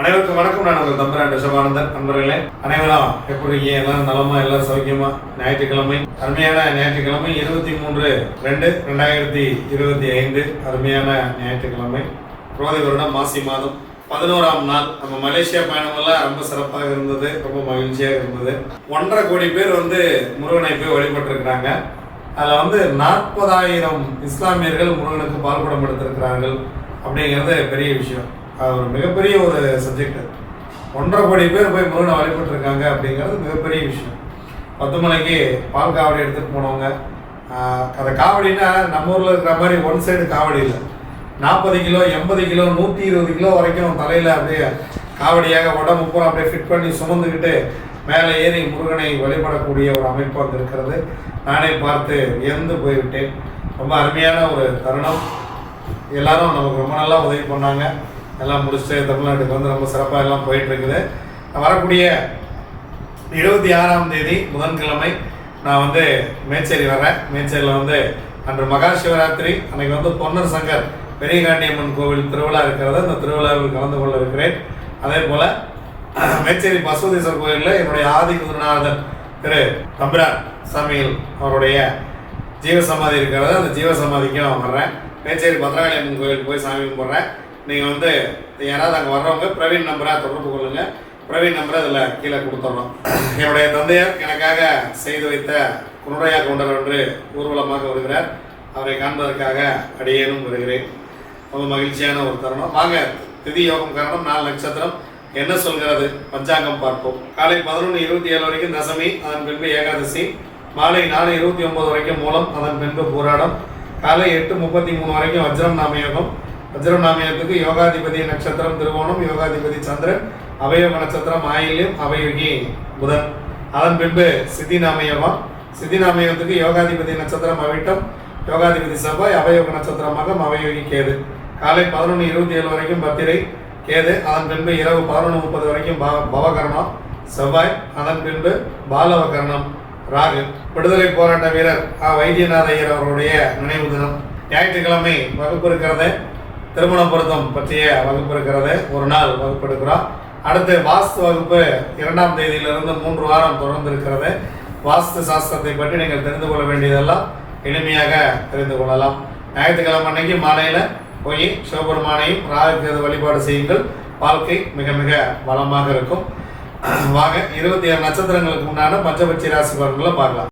அனைவருக்கும் வணக்கம். நான் உங்கள் தம்பரான் ரிஷபானந்தன் நண்பர்களே அனைவரும் எப்படி இருக்கீங்க? எல்லாம் நலமா? எல்லாம் சௌக்கியமா? ஞாயிற்றுக்கிழமை அருமையான ஞாயிற்றுக்கிழமை இருபத்தி மூன்று ரெண்டு ரெண்டாயிரத்தி இருபத்தி ஐந்து. அருமையான ஞாயிற்றுக்கிழமை. புரோதி வருடம் மாசி மாதம் பதினோராம் நாள். நம்ம மலேசியா பயணமெல்லாம் ரொம்ப சிறப்பாக இருந்தது ரொம்ப மகிழ்ச்சியாக இருந்தது. ஒன்றரை கோடி பேர் வந்து முருகனை போய் வழிபட்டிருக்கிறாங்க. அதில் வந்து நாற்பதாயிரம் இஸ்லாமியர்கள் முருகனுக்கு பால்குடம் எடுத்திருக்கிறார்கள் அப்படிங்கிறது பெரிய விஷயம். அது ஒரு மிகப்பெரிய ஒரு சப்ஜெக்ட் ஒன்றரை கோடி பேர் போய் முருகனை வழிபட்டுருக்காங்க அப்படிங்கிறது மிகப்பெரிய விஷயம். பத்து மணிக்கு பால் காவடி எடுத்துகிட்டு போனவங்க அந்த காவடின்னா நம்ம ஊரில் இருக்கிற மாதிரி ஒன் சைடு காவடி இல்லை. நாற்பது கிலோ எண்பது கிலோ நூற்றி இருபது கிலோ வரைக்கும் தலையில் அப்படியே காவடியாக உடம்பு பூரா அப்படியே ஃபிட் பண்ணி சுமந்துக்கிட்டு மேலே ஏறி முருகனை வழிபடக்கூடிய ஒரு அமைப்பு அங்கே இருக்கிறது. நானே பார்த்து வியந்து போய்விட்டேன். ரொம்ப அருமையான ஒரு தருணம். எல்லாரும் நமக்கு ரொம்ப நல்லா உதவி பண்ணாங்க. எல்லாம் முடிச்சுட்டு தமிழ்நாட்டுக்கு வந்து ரொம்ப சிறப்பாக எல்லாம் போயிட்டுருக்குது. வரக்கூடிய இருபத்தி ஆறாம் தேதி புதன்கிழமை நான் வந்து மேச்சேரி வரேன் மேச்சேரியில் வந்து அன்று மகா சிவராத்திரி அன்னைக்கு வந்து பொன்னர் சங்கர் பெரியகாண்டியம்மன் கோவில் திருவிழா இருக்கிறது. அந்த திருவிழாவில் கலந்து கொள்ள இருக்கிறேன் அதே போல் மேச்சேரி பசுவதீஸ்வர் கோயிலில் என்னுடைய ஆதி குருநாதர் திரு தம்பிரான் சாமியில் அவருடைய ஜீவசமாதி இருக்கிறது. அந்த ஜீவசமாதிக்கும் வர்றேன். மேச்சேரி பத்ராளி அம்மன் கோயிலுக்கு போய் சாமி கும்பிட்றேன். நீங்கள் வந்து யாராவது அங்கே வர்றவங்க பிரவீன் நம்பராக தொடர்பு கொள்ளுங்கள் பிரவீன் நம்பரை அதில் கீழே கொடுத்துட்றோம் என்னுடைய தந்தையார் எனக்காக செய்து வைத்த குருடையா கொண்டர் என்று ஊர்வலமாக வருகிறார். அவரை காண்பதற்காக அடியேனும் வருகிறேன். ரொம்ப மகிழ்ச்சியான ஒரு தருணம். வாங்க திதி யோகம் காரணம் நாலு நட்சத்திரம். என்ன சொல்கிறது? பஞ்சாங்கம் பார்ப்போம். காலை பதினொன்று இருபத்தி ஏழு வரைக்கும் தசமி அதன் பின்பு ஏகாதசி. மாலை நாலு இருபத்தி ஒன்பது வரைக்கும் மூலம் அதன் பின்பு போராடம். காலை எட்டு முப்பத்தி மூணு வரைக்கும் வஜ்ரம் நாமயோகம் வஜ்ரம் நாமயத்துக்கு யோகாதிபதி நட்சத்திரம் திருவோணம் யோகாதிபதி சந்திரன் அவயவ நட்சத்திரம் ஆயில்யம் அவயோகி புதன். அதன் பின்பு சித்தி நாமயோகம் சித்தி நாமயத்துக்கு யோகாதிபதி நட்சத்திரம் அவிட்டம். யோகாதிபதி செவ்வாய் அவயோக நட்சத்திரமாக அவயோகி கேது. காலை பதினொன்று இருபத்தி ஏழு வரைக்கும் பத்திரை கேது. அதன் பின்பு இரவு பதினொன்று முப்பது வரைக்கும் பவ- பவகரணம் செவ்வாய். அதன் பின்பு பாலவகரணம் ராகு. விடுதலை போராட்ட வீரர் ஆ. வைத்தியநாத ஐயர் அவருடைய நினைவு தினம். ஞாயிற்றுக்கிழமை வகுப்பு இருக்கிறது. திருமண பொருத்தம் பற்றிய வகுப்பு இருக்கிறது ஒரு நாள் வகுப்பு எடுக்கிறோம் அடுத்து வாஸ்து வகுப்பு இரண்டாம் தேதியிலிருந்து மூன்று வாரம் தொடர்ந்து இருக்கிறது வாஸ்து சாஸ்திரத்தை பற்றி நீங்கள் தெரிந்து கொள்ள வேண்டியதெல்லாம் எளிமையாக தெரிந்து கொள்ளலாம். ஞாயிற்றுக்கிழமை அன்னைக்கு மாலையில் போய் சிவபெருமானையும் ராகுக்கு வழிபாடு செய்யுங்கள். வாழ்க்கை மிக மிக வளமாக இருக்கும். வாங்க இருபத்தி ஏழு நட்சத்திரங்களுக்கு முன்னான பஞ்சபட்சி ராசி பலன்களை பார்க்கலாம்.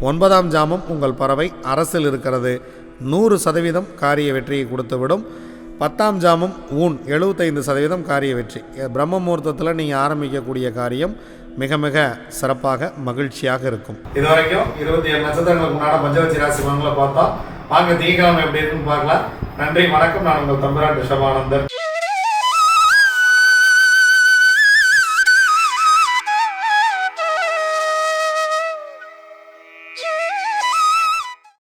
ஒன்பதாம் ஜாமம் உங்கள் பறவை அரசில் இருக்கிறது. நூறு சதவீதம் காரிய வெற்றியை கொடுத்துவிடும். பத்தாம் ஜாமம் ஊன் எழுபத்தைந்து சதவீதம் காரிய வெற்றி. பிரம்ம முகூர்த்தத்தில் நீங்கள் ஆரம்பிக்கக்கூடிய காரியம் மிக மிக சிறப்பாக மகிழ்ச்சியாக இருக்கும். இது வரைக்கும் இருபத்தி ஏழு நட்சத்திரங்களுக்கு முன்னாடி பஞ்சவச்சி ராசி மனங்களை பார்த்தோம் வாங்க திங்கக்கிழமை எப்படி இருக்குன்னு பார்க்கலாம். நன்றி வணக்கம். நான் உங்கள் தம்புரான் ரிஷபானந்தன்.